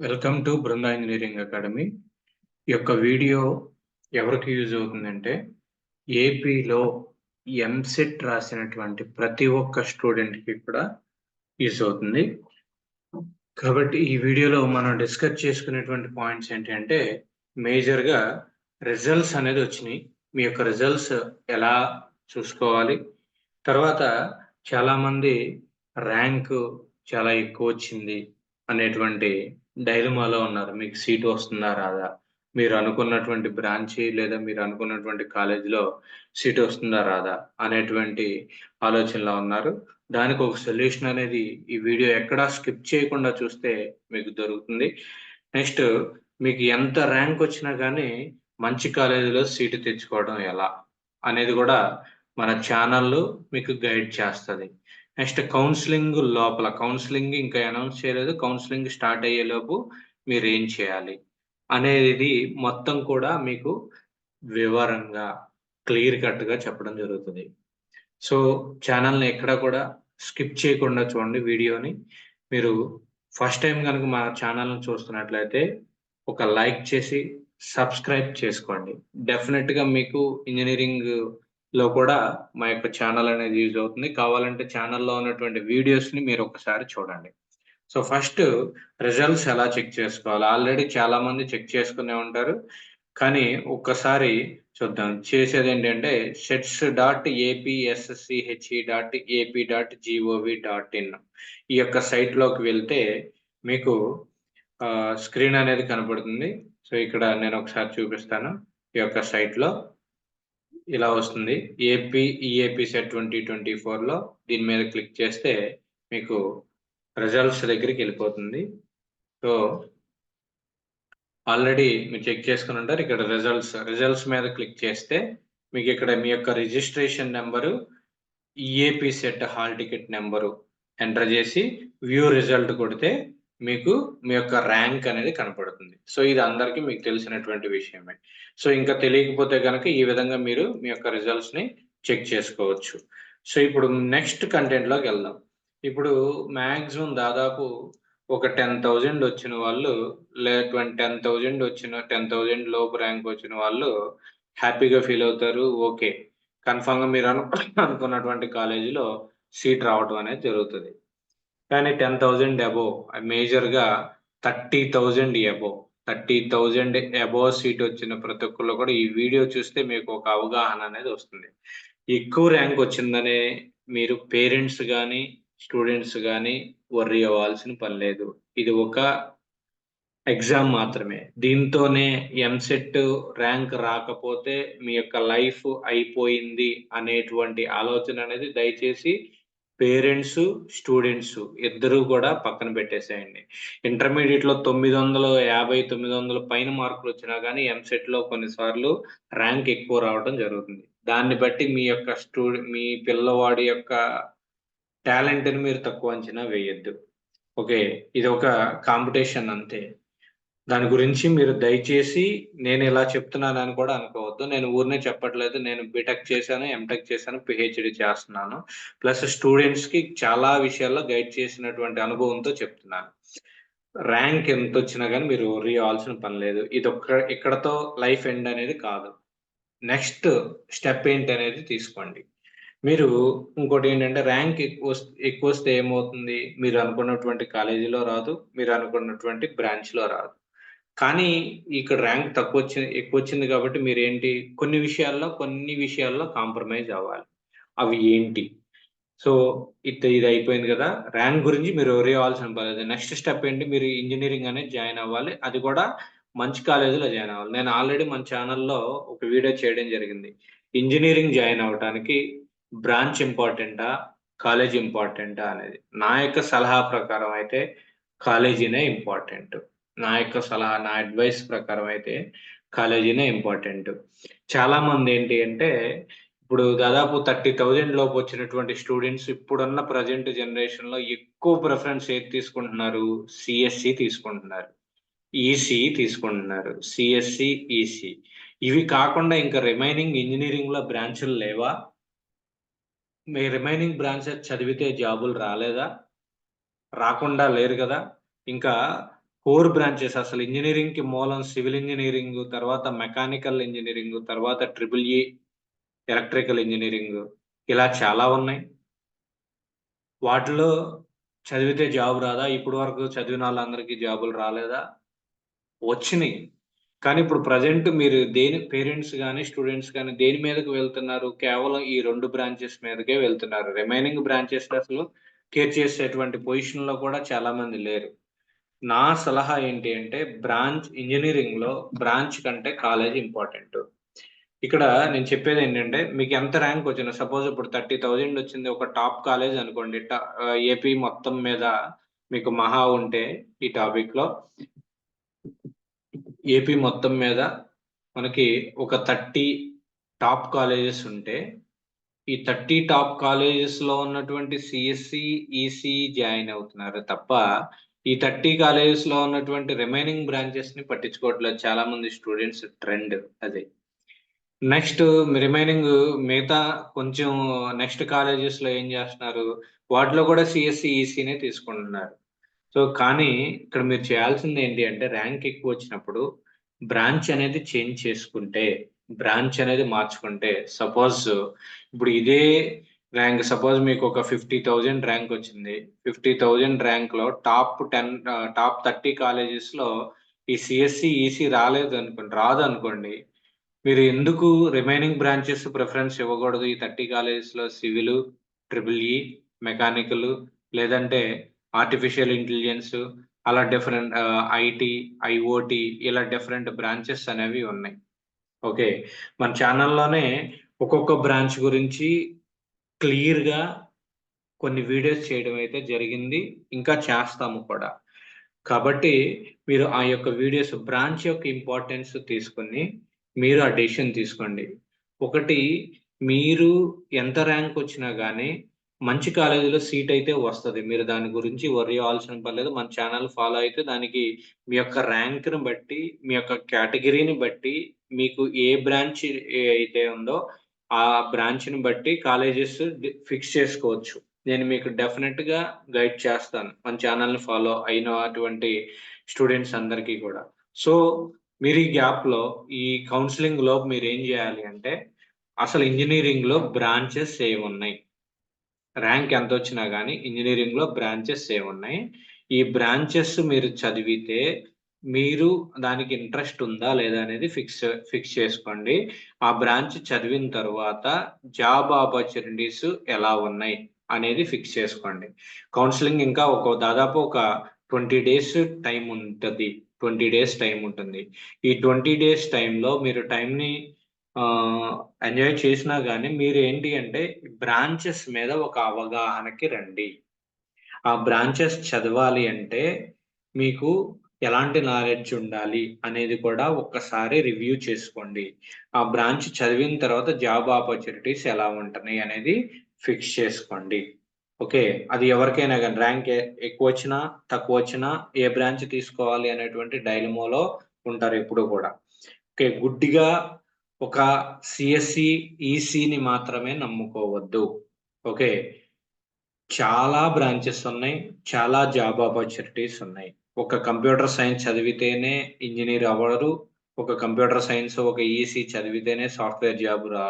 Welcome to Brinda engineering academy ఈ యొక్క video ఎవరికి యూజ్ అవుతుందంటే ఏపీలో ఎంసెట్ రాసినటువంటి ప్రతి ఒక్క స్టూడెంట్కి కూడా యూజ్ అవుతుంది. కాబట్టి ఈ వీడియోలో మనం డిస్కస్ చేసుకునేటువంటి పాయింట్స్ ఏంటంటే మేజర్గా రిజల్ట్స్ అనేది వచ్చినాయి. మీ యొక్క రిజల్ట్స్ ఎలా చూసుకోవాలి? తర్వాత చాలామంది ర్యాంక్ చాలా ఎక్కువ వచ్చింది అనేటువంటి డైలమాలో ఉన్నారు. మీకు సీట్ వస్తుందా రాదా? మీరు అనుకున్నటువంటి బ్రాంచి లేదా మీరు అనుకున్నటువంటి కాలేజీలో సీట్ వస్తుందా రాదా? అనేటువంటి ఆలోచనలో ఉన్నారు. దానికి ఒక సొల్యూషన్ అనేది ఈ వీడియో ఎక్కడా స్కిప్ చేయకుండా చూస్తే మీకు దొరుకుతుంది. నెక్స్ట్ మీకు ఎంత ర్యాంక్ వచ్చినా కానీ మంచి కాలేజీలో సీటు తెచ్చుకోవడం ఎలా అనేది కూడా మన ఛానల్లో మీకు గైడ్ చేస్తుంది. నెక్స్ట్ కౌన్సిలింగ్ లోపల కౌన్సిలింగ్ ఇంకా అనౌన్స్ చేయలేదు. కౌన్సిలింగ్ స్టార్ట్ అయ్యేలోపు మీరు ఏం చేయాలి అనేది మొత్తం కూడా మీకు వివరంగా క్లియర్ కట్గా చెప్పడం జరుగుతుంది. సో ఛానల్ని ఎక్కడ కూడా స్కిప్ చేయకుండా చూడండి వీడియోని. మీరు ఫస్ట్ టైం కనుక మా ఛానల్ని చూస్తున్నట్లయితే ఒక లైక్ చేసి సబ్స్క్రైబ్ చేసుకోండి. డెఫినెట్గా మీకు ఇంజనీరింగ్ లో కూడా మా యొక్క ఛానల్ అనేది యూజ్ అవుతుంది. కావాలంటే ఛానల్లో ఉన్నటువంటి వీడియోస్ని మీరు ఒకసారి చూడండి. సో ఫస్ట్ రిజల్ట్స్ ఎలా చెక్ చేసుకోవాలి? ఆల్రెడీ చాలా మంది చెక్ చేసుకునే ఉంటారు. కానీ ఒక్కసారి చూద్దాం. చేసేది ఏంటంటే sets dot APSCHE dot AP dot GOV dot in ఈ యొక్క సైట్లోకి వెళ్తే మీకు స్క్రీన్ అనేది కనపడుతుంది. సో ఇక్కడ నేను ఒకసారి చూపిస్తాను ఈ యొక్క సైట్లో ఇలా వస్తుంది. AP EAP CET twenty twenty ఫోర్లో దీని మీద క్లిక్ చేస్తే మీకు రిజల్ట్స్ దగ్గరికి వెళ్ళిపోతుంది. సో ఆల్రెడీ మీరు చెక్ చేసుకుని ఉంటారు. ఇక్కడ రిజల్ట్స్ రిజల్ట్స్ మీద క్లిక్ చేస్తే మీకు ఇక్కడ మీ యొక్క registration number EAP CET hall ticket number enter చేసి వ్యూ రిజల్ట్ కొడితే మీకు మీ యొక్క ర్యాంక్ అనేది కనపడుతుంది. సో ఇది అందరికీ మీకు తెలిసినటువంటి విషయమే. సో ఇంకా తెలియకపోతే కనుక ఈ విధంగా మీరు మీ యొక్క రిజల్ట్స్ని చెక్ చేసుకోవచ్చు. సో ఇప్పుడు నెక్స్ట్ కంటెంట్లోకి వెళ్దాం. ఇప్పుడు మ్యాక్సిమం దాదాపు ఒక టెన్ థౌజండ్ వచ్చిన వాళ్ళు లేదా టెన్ థౌజండ్ వచ్చిన టెన్ థౌజండ్ లోపు ర్యాంక్ వచ్చిన వాళ్ళు హ్యాపీగా ఫీల్ అవుతారు ఓకే కన్ఫామ్గా మీరు అను అనుకున్నటువంటి కాలేజీలో సీట్ రావడం అనేది జరుగుతుంది. కానీ టెన్ థౌజండ్ అబోవ్ మేజర్గా thirty thousand above thirty thousand above seat వచ్చిన ప్రతి ఒక్కళ్ళు కూడా ఈ వీడియో చూస్తే మీకు ఒక అవగాహన అనేది వస్తుంది. ఎక్కువ ర్యాంక్ వచ్చిందనే మీరు పేరెంట్స్ కానీ స్టూడెంట్స్ కానీ వర్రీ అవ్వాల్సిన పని లేదు. ఇది ఒక ఎగ్జామ్ మాత్రమే. దీంతోనే ఎంసెట్ ర్యాంక్ రాకపోతే మీ యొక్క లైఫ్ అయిపోయింది అనేటువంటి ఆలోచన అనేది దయచేసి పేరెంట్స్ స్టూడెంట్స్ ఇద్దరు కూడా పక్కన పెట్టేసేయండి. ఇంటర్మీడియట్లో తొమ్మిది వందల యాభై తొమ్మిది వందల పైన మార్కులు వచ్చినా కానీ ఎంసెట్లో కొన్నిసార్లు ర్యాంక్ ఎక్కువ రావడం జరుగుతుంది. దాన్ని బట్టి మీ యొక్క స్టూడెంట్ మీ పిల్లవాడి యొక్క టాలెంట్ని మీరు తక్కువ అంచనా వేయద్దు. ఓకే? ఇది ఒక కాంపిటీషన్ అంతే. దాని గురించి మీరు దయచేసి నేను ఇలా చెప్తున్నానని కూడా అనుకోవద్దు. నేను ఊరినే చెప్పట్లేదు. నేను బీటెక్ చేశాను ఎంటెక్ చేశాను పిహెచ్డి చేస్తున్నాను. ప్లస్ స్టూడెంట్స్కి చాలా విషయాల్లో గైడ్ చేసినటువంటి అనుభవంతో చెప్తున్నాను. ర్యాంక్ ఎంత వచ్చినా కానీ మీరు వర్రీ అవ్వాల్సిన పని లేదు. ఇది ఒక్క ఇక్కడతో లైఫ్ ఎండ్ అనేది కాదు. నెక్స్ట్ స్టెప్ ఏంటి అనేది తీసుకోండి. మీరు ఇంకోటి ఏంటంటే ర్యాంక్ ఎక్కువ ఎక్కువ వస్తే ఏమవుతుంది? మీరు అనుకున్నటువంటి కాలేజీలో రాదు. మీరు అనుకున్నటువంటి బ్రాంచ్లో రాదు. కానీ ఇక్కడ ర్యాంక్ తక్కువ వచ్చింది ఎక్కువ వచ్చింది కాబట్టి మీరు ఏంటి కొన్ని విషయాల్లో కొన్ని విషయాల్లో కాంప్రమైజ్ అవ్వాలి. అవి ఏంటి? సో ఇది ఇది అయిపోయింది కదా. ర్యాంక్ గురించి మీరు ఎవరు అవ్వాల్సిన పర్లేదు నెక్స్ట్ స్టెప్ ఏంటి? మీరు ఇంజనీరింగ్ అనేది జాయిన్ అవ్వాలి. అది కూడా మంచి కాలేజీలో జాయిన్ అవ్వాలి. నేను ఆల్రెడీ మన ఛానల్లో ఒక వీడియో చేయడం జరిగింది. ఇంజనీరింగ్ జాయిన్ అవ్వడానికి బ్రాంచ్ ఇంపార్టెంటా కాలేజ్ ఇంపార్టెంటా అనేది. నా యొక్క సలహా ప్రకారం అయితే కాలేజీనే ఇంపార్టెంట్ నా యొక్క సలహా నా అడ్వైస్ ప్రకారం అయితే కాలేజీనే ఇంపార్టెంట్. చాలా మంది ఏంటి అంటే ఇప్పుడు దాదాపు థర్టీ థౌజండ్ లోపు వచ్చినటువంటి స్టూడెంట్స్ ఇప్పుడున్న ప్రజెంట్ జనరేషన్లో ఎక్కువ ప్రిఫరెన్స్ ఏది తీసుకుంటున్నారు? సిఎస్సి తీసుకుంటున్నారు. ఈసీ తీసుకుంటున్నారు. CSC EC. ఇవి కాకుండా ఇంకా రిమైనింగ్ ఇంజనీరింగ్లో బ్రాంచ్లు లేవా? మీ రిమైనింగ్ బ్రాంచెస్ చదివితే జాబులు రాలేదా? రాకుండా లేరు కదా? ఇంకా కోర్ బ్రాంచెస్ అసలు ఇంజనీరింగ్కి మూలం సివిల్ ఇంజనీరింగ్ తర్వాత మెకానికల్ ఇంజనీరింగ్ తర్వాత ట్రిపుల్ ఈ ఎలక్ట్రికల్ ఇంజనీరింగ్ ఇలా చాలా ఉన్నాయి. వాటిలో చదివితే జాబ్ రాదా? ఇప్పుడు వరకు చదివిన వాళ్ళందరికీ జాబులు రాలేదా? వచ్చినాయి. కానీ ఇప్పుడు ప్రజెంట్ మీరు దేని పేరెంట్స్ కానీ స్టూడెంట్స్ కానీ దేని మీదకి వెళ్తున్నారు? కేవలం ఈ రెండు బ్రాంచెస్ మీదకే వెళ్తున్నారు. రిమైనింగ్ బ్రాంచెస్ అసలు కేర్ చేసేటువంటి పొజిషన్లో కూడా చాలా మంది లేరు. నా సలహా ఏంటి అంటే బ్రాంచ్ ఇంజనీరింగ్లో బ్రాంచ్ కంటే కాలేజ్ ఇంపార్టెంట్. ఇక్కడ నేను చెప్పేది ఏంటంటే మీకు ఎంత ర్యాంక్ వచ్చింది సపోజ్ ఇప్పుడు థర్టీ థౌజండ్ వచ్చింది ఒక టాప్ కాలేజ్ అనుకోండి ఏపీ మొత్తం మీద మీకు మహా ఉంటే ఈ టాపిక్లో. ఏపీ మొత్తం మీద మనకి ఒక థర్టీ టాప్ కాలేజెస్ ఉంటే ఈ థర్టీ టాప్ కాలేజెస్లో ఉన్నటువంటి సిఎస్సి ఈసీ జాయిన్ అవుతున్నారు తప్ప ఈ థర్టీ కాలేజెస్లో ఉన్నటువంటి రిమైనింగ్ బ్రాంచెస్ని పట్టించుకోవట్లేదు. చాలా మంది స్టూడెంట్స్ ట్రెండ్ అది. నెక్స్ట్ రిమైనింగ్ మిగతా కొంచెం నెక్స్ట్ కాలేజెస్లో ఏం చేస్తున్నారు? వాటిలో కూడా సిఎస్సి ఈసీనే తీసుకుంటున్నారు. సో కానీ ఇక్కడ మీరు చేయాల్సింది ఏంటి అంటే ర్యాంక్ ఎక్కువ వచ్చినప్పుడు బ్రాంచ్ అనేది చేంజ్ చేసుకుంటే బ్రాంచ్ అనేది మార్చుకుంటే సపోజ్ ఇప్పుడు ఇదే ర్యాంక్. సపోజ్ మీకు ఒక ఫిఫ్టీ థౌజండ్ ర్యాంక్ వచ్చింది. ఫిఫ్టీ థౌజండ్ ర్యాంక్లో టాప్ టెన్ టాప్ థర్టీ కాలేజెస్లో ఈ సిఎస్సి ఈసీ రాలేదు అనుకోండి రాదు అనుకోండి మీరు ఎందుకు రిమైనింగ్ బ్రాంచెస్ ప్రిఫరెన్స్ ఇవ్వకూడదు? ఈ థర్టీ కాలేజెస్లో సివిల్ ట్రిపుల్ ఈ మెకానికల్ లేదంటే ఆర్టిఫిషియల్ ఇంటెలిజెన్స్ అలా డిఫరెంట్ ఐటీ ఐఓటి ఇలా డిఫరెంట్ బ్రాంచెస్ అనేవి ఉన్నాయి. ఓకే. మన ఛానల్లోనే ఒక్కొక్క బ్రాంచ్ గురించి క్లియర్గా కొన్ని వీడియోస్ చేయడం అయితే జరిగింది. ఇంకా చేస్తాము కూడా. కాబట్టి మీరు ఆ యొక్క వీడియోస్ బ్రాంచ్ యొక్క ఇంపార్టెన్స్ తీసుకుని మీరు ఆ డెసిషన్ తీసుకోండి. ఒకటి మీరు ఎంత ర్యాంక్ వచ్చినా కానీ మంచి కాలేజీలో సీట్ అయితే వస్తుంది. మీరు దాని గురించి వరి అవ్వాల్సిన పర్లేదు. మన ఛానల్ ఫాలో అయితే దానికి మీ యొక్క ర్యాంక్ని బట్టి మీ యొక్క కేటగిరీని బట్టి మీకు ఏ బ్రాంచ్ అయితే ఉందో ఆ బ్రాంచ్ని బట్టి కాలేజెస్ ఫిక్స్ చేసుకోవచ్చు. నేను మీకు డెఫినెట్గా గైడ్ చేస్తాను. మన ఛానల్ని ఫాలో అయిన అటువంటి స్టూడెంట్స్ అందరికీ కూడా. సో మీరు ఈ గ్యాప్లో ఈ కౌన్సిలింగ్లో మీరు ఏం చేయాలి అంటే అసలు ఇంజనీరింగ్లో బ్రాంచెస్ ఏమున్నాయి ర్యాంక్ ఎంత వచ్చినా కానీ ఇంజనీరింగ్లో బ్రాంచెస్ ఏమున్నాయి ఈ బ్రాంచెస్ మీరు చదివితే మీరు దానికి ఇంట్రెస్ట్ ఉందా లేదా అనేది ఫిక్స్ ఫిక్స్ చేసుకోండి. ఆ బ్రాంచ్ చదివిన తర్వాత జాబ్ ఆపర్చునిటీస్ ఎలా ఉన్నాయి అనేది ఫిక్స్ చేసుకోండి. కౌన్సిలింగ్ ఇంకా ఒక దాదాపు ఒక ట్వంటీ డేస్ టైం ఉంటుంది. ట్వంటీ డేస్ టైం ఉంటుంది. ఈ ట్వంటీ డేస్ టైంలో మీరు టైంని ఎంజాయ్ చేసినా కానీ మీరు ఏంటి అంటే బ్రాంచెస్ మీద ఒక అవగాహనకి రండి. ఆ బ్రాంచెస్ చదవాలి అంటే మీకు ఎలాంటి నాలెడ్జ్ ఉండాలి అనేది కూడా ఒక్కసారి రివ్యూ చేసుకోండి. ఆ బ్రాంచ్ చదివిన తర్వాత జాబ్ ఆపర్చునిటీస్ ఎలా ఉంటున్నాయి అనేది ఫిక్స్ చేసుకోండి. ఓకే అది ఎవరికైనా కానీ ర్యాంక్ ఎక్కువ వచ్చినా తక్కువ వచ్చినా ఏ బ్రాంచ్ తీసుకోవాలి అనేటువంటి డైలమోలో ఉంటారు ఎప్పుడు కూడా. ఓకే గుడ్డిగా ఒక సిఎస్సి ఈసీని మాత్రమే నమ్ముకోవద్దు. ఓకే చాలా బ్రాంచెస్ ఉన్నాయి చాలా జాబ్ ఆపర్చునిటీస్ ఉన్నాయి. ఒక కంప్యూటర్ సైన్స్ చదివితేనే ఇంజనీర్ అవ్వరు ఒక కంప్యూటర్ సైన్స్ ఒక ఈసీ చదివితేనే సాఫ్ట్వేర్ జాబ్ రా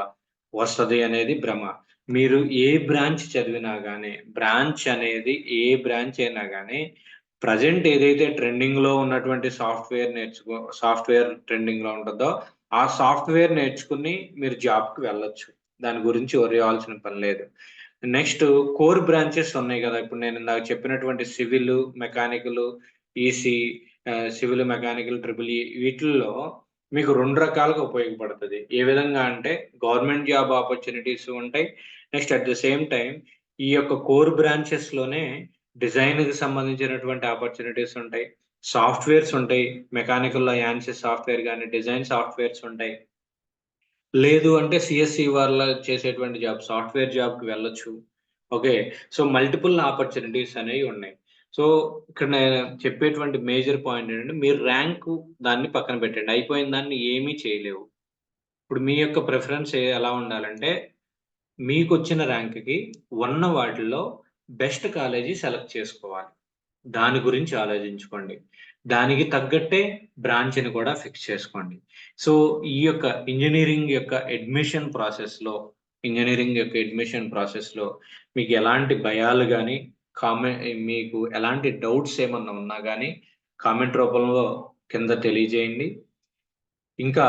వస్తుంది అనేది భ్రమ. మీరు ఏ బ్రాంచ్ చదివినా కానీ బ్రాంచ్ అనేది ఏ బ్రాంచ్ అయినా కానీ ప్రజెంట్ ఏదైతే ట్రెండింగ్లో ఉన్నటువంటి సాఫ్ట్వేర్ నేర్చుకో సాఫ్ట్వేర్ ట్రెండింగ్లో ఉంటుందో ఆ సాఫ్ట్వేర్ నేర్చుకుని మీరు జాబ్కి వెళ్ళొచ్చు. దాని గురించి ఒరేయాల్సిన పని లేదు. నెక్స్ట్ కోర్ బ్రాంచెస్ ఉన్నాయి కదా ఇప్పుడు నేను ఇందాక చెప్పినటువంటి civil mechanical EC civil mechanical triple E వీటిల్లో మీకు రెండు రకాలుగా ఉపయోగపడుతుంది. ఏ విధంగా అంటే గవర్నమెంట్ జాబ్ ఆపర్చునిటీస్ ఉంటాయి. Next at the same time ఈ యొక్క కోర్ బ్రాంచెస్లోనే డిజైన్కి సంబంధించినటువంటి ఆపర్చునిటీస్ ఉంటాయి. సాఫ్ట్వేర్స్ ఉంటాయి. మెకానికల్లో యాన్సిస్ సాఫ్ట్వేర్ కానీ డిజైన్ సాఫ్ట్వేర్స్ ఉంటాయి. లేదు అంటే సిఎస్సి వాళ్ళ చేసేటువంటి జాబ్ సాఫ్ట్వేర్ జాబ్కి వెళ్ళొచ్చు. ఓకే. సో మల్టిపుల్ ఆపర్చునిటీస్ అనేవి ఉన్నాయి. సో ఇక్కడ నేను చెప్పేటువంటి మేజర్ పాయింట్ ఏంటంటే మీరు ర్యాంక్ దాన్ని పక్కన పెట్టండి. అయిపోయిన దాన్ని ఏమీ చేయలేవు. ఇప్పుడు మీ యొక్క ప్రిఫరెన్స్ ఎలా ఉండాలంటే మీకు వచ్చిన ర్యాంక్కి ఉన్న వాటిల్లో బెస్ట్ కాలేజీ సెలెక్ట్ చేసుకోవాలి. దాని గురించి ఆలోచించుకోండి. దానికి తగ్గట్టే బ్రాంచ్ని కూడా ఫిక్స్ చేసుకోండి. సో ఈ యొక్క ఇంజనీరింగ్ యొక్క అడ్మిషన్ ప్రాసెస్లో ఇంజనీరింగ్ యొక్క అడ్మిషన్ ప్రాసెస్లో మీకు ఎలాంటి భయాలు కానీ కామెంట్ మీకు ఎలాంటి డౌట్స్ ఏమన్నా ఉన్నా కానీ కామెంట్ రూపంలో కింద తెలియజేయండి. ఇంకా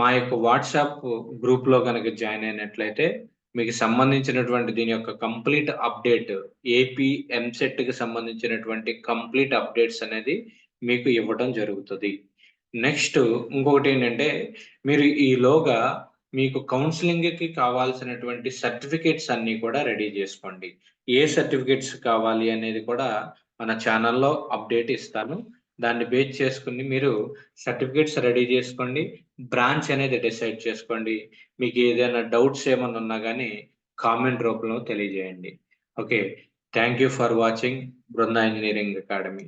మా యొక్క వాట్సాప్ గ్రూప్లో కనుక జాయిన్ అయినట్లయితే మీకు సంబంధించినటువంటి దీని యొక్క కంప్లీట్ అప్డేట్ ఏపీ ఎంసెట్కి సంబంధించినటువంటి కంప్లీట్ అప్డేట్స్ అనేది మీకు ఇవ్వడం జరుగుతుంది. నెక్స్ట్ ఇంకొకటి ఏంటంటే మీరు ఈలోగా మీకు కౌన్సిలింగ్కి కావాల్సినటువంటి సర్టిఫికేట్స్ అన్ని కూడా రెడీ చేసుకోండి. ఏ సర్టిఫికేట్స్ కావాలి అనేది కూడా మన ఛానల్లో అప్డేట్ ఇస్తాను. దాన్ని బేస్ చేసుకుని మీరు సర్టిఫికేట్స్ రెడీ చేసుకోండి. బ్రాంచ్ అనేది డిసైడ్ చేసుకోండి. మీకు ఏదైనా డౌట్స్ ఏమైనా ఉన్నా కానీ కామెంట్ రూపంలో తెలియజేయండి. Okay thank you for watching Brinda engineering academy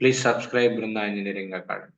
please subscribe Brinda engineering academy